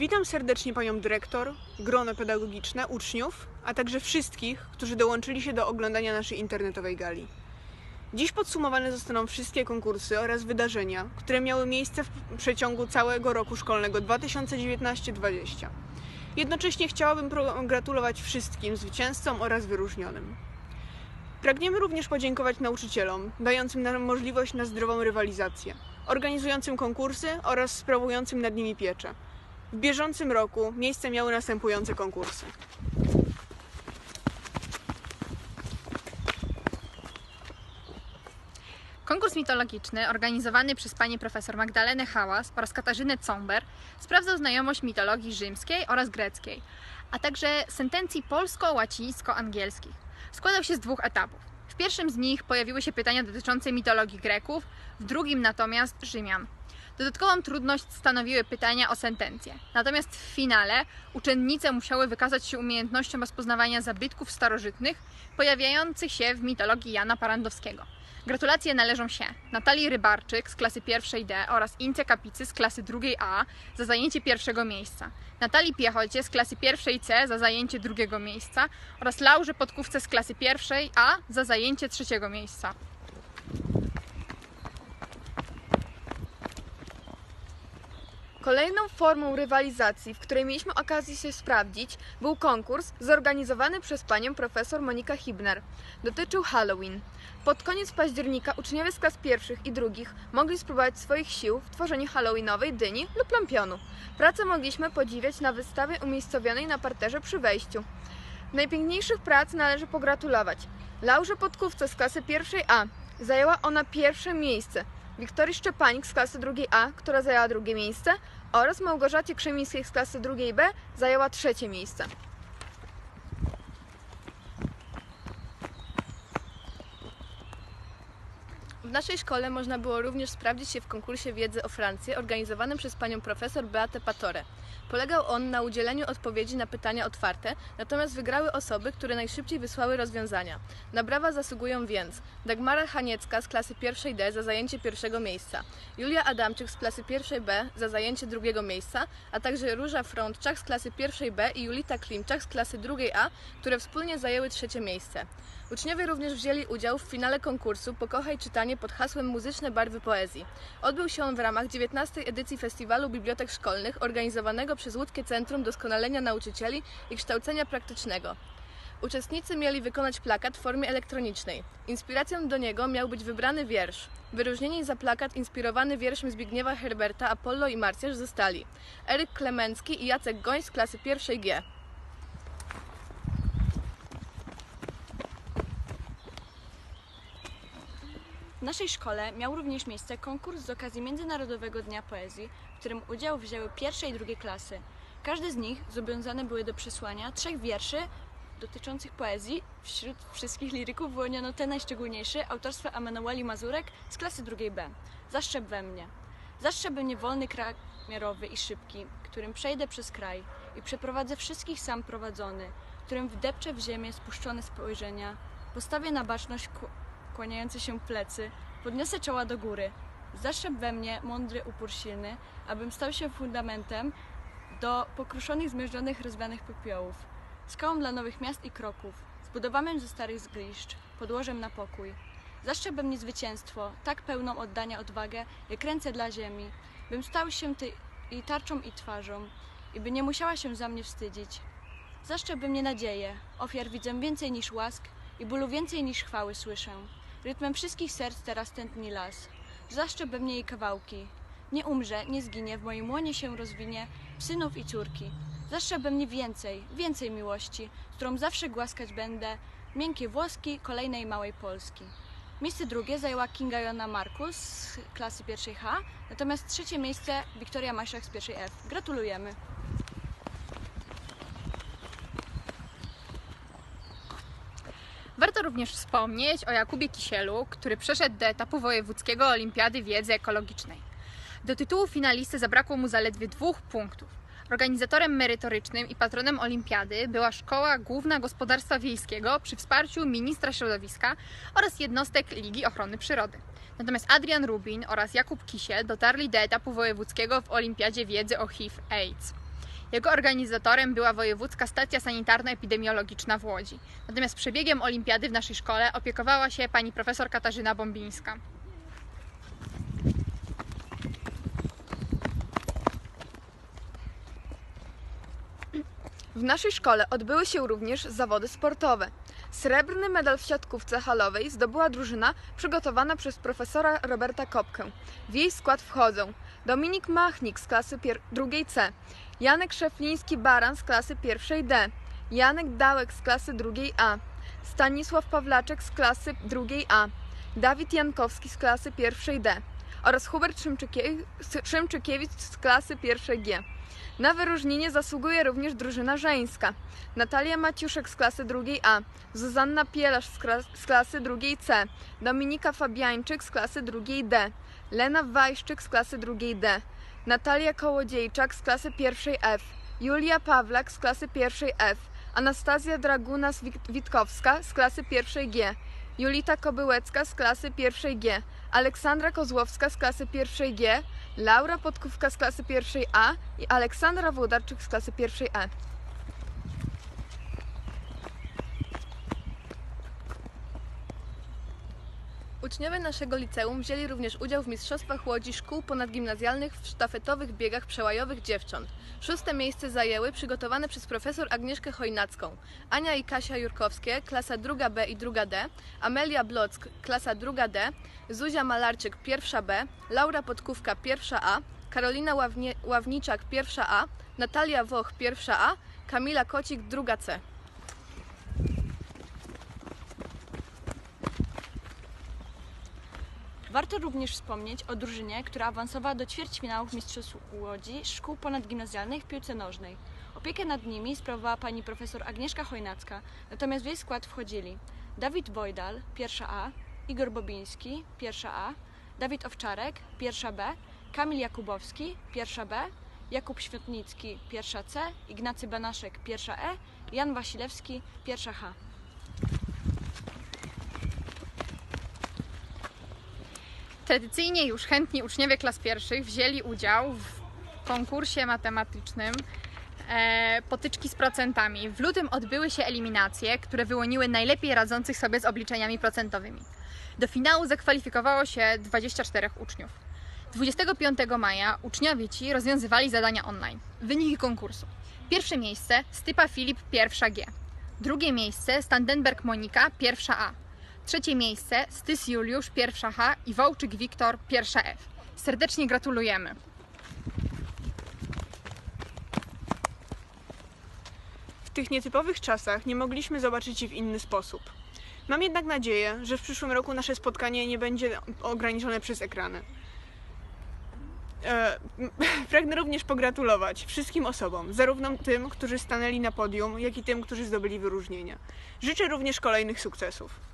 Witam serdecznie panią dyrektor, grono pedagogiczne, uczniów, a także wszystkich, którzy dołączyli się do oglądania naszej internetowej gali. Dziś podsumowane zostaną wszystkie konkursy oraz wydarzenia, które miały miejsce w przeciągu całego roku szkolnego 2019-2020. Jednocześnie chciałabym pogratulować wszystkim zwycięzcom oraz wyróżnionym. Pragniemy również podziękować nauczycielom, dającym nam możliwość na zdrową rywalizację, organizującym konkursy oraz sprawującym nad nimi pieczę. W bieżącym roku miejsce miały następujące konkursy. Konkurs mitologiczny organizowany przez panię profesor Magdalenę Hałas oraz Katarzynę Comber sprawdzał znajomość mitologii rzymskiej oraz greckiej, a także sentencji polsko-łacińsko-angielskich. Składał się z dwóch etapów. W pierwszym z nich pojawiły się pytania dotyczące mitologii Greków, w drugim natomiast Rzymian. Dodatkową trudność stanowiły pytania o sentencje. Natomiast w finale uczennice musiały wykazać się umiejętnością rozpoznawania zabytków starożytnych pojawiających się w mitologii Jana Parandowskiego. Gratulacje należą się Natalii Rybarczyk z klasy pierwszej D oraz Ince Kapicy z klasy drugiej A za zajęcie pierwszego miejsca, Natalii Piechocie z klasy pierwszej C za zajęcie drugiego miejsca oraz Laurze Podkówce z klasy pierwszej A za zajęcie trzeciego miejsca. Kolejną formą rywalizacji, w której mieliśmy okazję się sprawdzić, był konkurs zorganizowany przez panią profesor Monikę Hibner. Dotyczył Halloween. Pod koniec października uczniowie z klas pierwszych i drugich mogli spróbować swoich sił w tworzeniu halloweenowej dyni lub lampionu. Pracę mogliśmy podziwiać na wystawie umiejscowionej na parterze przy wejściu. Najpiękniejszych prac należy pogratulować. Laurze Podkówce z klasy pierwszej A zajęła ona pierwsze miejsce. Wiktorii Szczepanik z klasy drugiej A, która zajęła drugie miejsce, oraz Małgorzacie Krzemińskiej z klasy drugiej B zajęła trzecie miejsce. W naszej szkole można było również sprawdzić się w konkursie wiedzy o Francję organizowanym przez panią profesor Beatę Patore. Polegał on na udzieleniu odpowiedzi na pytania otwarte, natomiast wygrały osoby, które najszybciej wysłały rozwiązania. Na brawa zasługują więc Dagmara Haniecka z klasy pierwszej D za zajęcie pierwszego miejsca, Julia Adamczyk z klasy pierwszej B za zajęcie drugiego miejsca, a także Róża Frądczak z klasy pierwszej B i Julita Klimczak z klasy drugiej A, które wspólnie zajęły trzecie miejsce. Uczniowie również wzięli udział w finale konkursu Pokochaj czytanie pod hasłem Muzyczne barwy poezji. Odbył się on w ramach 19. edycji Festiwalu Bibliotek Szkolnych organizowanego przez Łódzkie Centrum Doskonalenia Nauczycieli i Kształcenia Praktycznego. Uczestnicy mieli wykonać plakat w formie elektronicznej. Inspiracją do niego miał być wybrany wiersz. Wyróżnieni za plakat inspirowany wierszem Zbigniewa Herberta Apollo i Marcjasz zostali Eryk Klemencki i Jacek Goń z klasy pierwszej G. W naszej szkole miał również miejsce konkurs z okazji Międzynarodowego Dnia Poezji, w którym udział wzięły pierwsze i drugie klasy. Każdy z nich zobowiązany były do przesłania trzech wierszy dotyczących poezji. Wśród wszystkich liryków wyłoniono ten najszczególniejszy autorstwa Emanueli Mazurek z klasy drugiej B. Zaszczep we mnie. Zaszczep we mnie wolny kraj miarowy i szybki, którym przejdę przez kraj i przeprowadzę wszystkich sam prowadzony, którym wdepczę w ziemię spuszczone spojrzenia, postawię na baczność ku- kłaniające się plecy, podniosę czoła do góry. Zaszczep we mnie mądry upór silny, abym stał się fundamentem do pokruszonych, zmierzchonych, rozwianych popiołów, skałą dla nowych miast i kroków, zbudowanym ze starych zgliszcz, podłożem na pokój. Zaszczep we mnie zwycięstwo, tak pełną oddania odwagę, jak ręce dla ziemi, bym stał się ty i tarczą i twarzą, i by nie musiała się za mnie wstydzić. Zaszczep we mnie nadzieję, ofiar widzę więcej niż łask i bólu więcej niż chwały słyszę. Rytmem wszystkich serc teraz tętni las. Zaszczep we mnie jej kawałki. Nie umrze, nie zginie, w moim łonie się rozwinie, synów i córki. Zaszczep we mnie więcej, więcej miłości, którą zawsze głaskać będę, miękkie włoski kolejnej małej Polski. Miejsce drugie zajęła Kinga Joanna Markus z klasy pierwszej H, natomiast trzecie miejsce Wiktoria Masiak z pierwszej F. Gratulujemy! Warto również wspomnieć o Jakubie Kisielu, który przeszedł do etapu wojewódzkiego Olimpiady Wiedzy Ekologicznej. Do tytułu finalisty zabrakło mu zaledwie dwóch punktów. Organizatorem merytorycznym i patronem olimpiady była Szkoła Główna Gospodarstwa Wiejskiego przy wsparciu ministra środowiska oraz jednostek Ligi Ochrony Przyrody. Natomiast Adrian Rubin oraz Jakub Kisiel dotarli do etapu wojewódzkiego w Olimpiadzie Wiedzy o HIV-AIDS. Jego organizatorem była Wojewódzka Stacja Sanitarno-Epidemiologiczna w Łodzi. Natomiast przebiegiem olimpiady w naszej szkole opiekowała się pani profesor Katarzyna Bombińska. W naszej szkole odbyły się również zawody sportowe. Srebrny medal w siatkówce halowej zdobyła drużyna przygotowana przez profesora Roberta Kopkę. W jej skład wchodzą Dominik Machnik z klasy drugiej C, Janek Szefliński-Baran z klasy pierwszej D, Janek Dałek z klasy drugiej A, Stanisław Pawlaczek z klasy drugiej A, Dawid Jankowski z klasy pierwszej D. Oraz Hubert Szymczykie- Szymczykiewicz z klasy pierwszej G. Na wyróżnienie zasługuje również drużyna żeńska. Natalia Maciuszek z klasy drugiej A, Zuzanna Pielasz z, z klasy drugiej C, Dominika Fabiańczyk z klasy drugiej D, Lena Wajszczyk z klasy drugiej D, Natalia Kołodziejczak z klasy pierwszej F, Julia Pawlak z klasy pierwszej F, Anastazja Dragunas-Witkowska z klasy pierwszej G, Julita Kobyłecka z klasy pierwszej G, Aleksandra Kozłowska z klasy pierwszej G, Laura Podkówka z klasy pierwszej A i Aleksandra Włodarczyk z klasy pierwszej E. Uczniowie naszego liceum wzięli również udział w Mistrzostwach Łodzi Szkół Ponadgimnazjalnych w sztafetowych biegach przełajowych dziewcząt. Szóste miejsce zajęły przygotowane przez profesor Agnieszkę Chojnacką, Ania i Kasia Jurkowskie, klasa 2B i 2D, Amelia Block, klasa 2D, Zuzia Malarczyk, 1B, Laura Podkówka, 1A, Karolina Ławnie Ławniczak, 1A, Natalia Woch, 1A, Kamila Kocik, 2C. Warto również wspomnieć o drużynie, która awansowała do ćwierćfinałów Mistrzostw Łodzi Szkół Ponadgimnazjalnych w piłce nożnej. Opiekę nad nimi sprawowała pani profesor Agnieszka Chojnacka, natomiast w jej skład wchodzili Dawid Wojdal, pierwsza A, Igor Bobiński, pierwsza A, Dawid Owczarek, pierwsza B, Kamil Jakubowski, pierwsza B, Jakub Świetnicki, pierwsza C, Ignacy Banaszek, pierwsza E, Jan Wasilewski, pierwsza H. Tradycyjnie już chętni uczniowie klas pierwszych wzięli udział w konkursie matematycznym e, potyczki z procentami. W lutym odbyły się eliminacje, które wyłoniły najlepiej radzących sobie z obliczeniami procentowymi. Do finału zakwalifikowało się 24 uczniów. 25 maja uczniowie ci rozwiązywali zadania online. Wyniki konkursu. Pierwsze miejsce Stypa Filip, pierwsza G. Drugie miejsce Standenberg Monika, pierwsza A. Trzecie miejsce Stys Juliusz, pierwsza H i Wołczyk Wiktor, pierwsza F. Serdecznie gratulujemy. W tych nietypowych czasach nie mogliśmy zobaczyć ich w inny sposób. Mam jednak nadzieję, że w przyszłym roku nasze spotkanie nie będzie ograniczone przez ekrany. E, pragnę również pogratulować wszystkim osobom, zarówno tym, którzy stanęli na podium, jak i tym, którzy zdobyli wyróżnienia. Życzę również kolejnych sukcesów.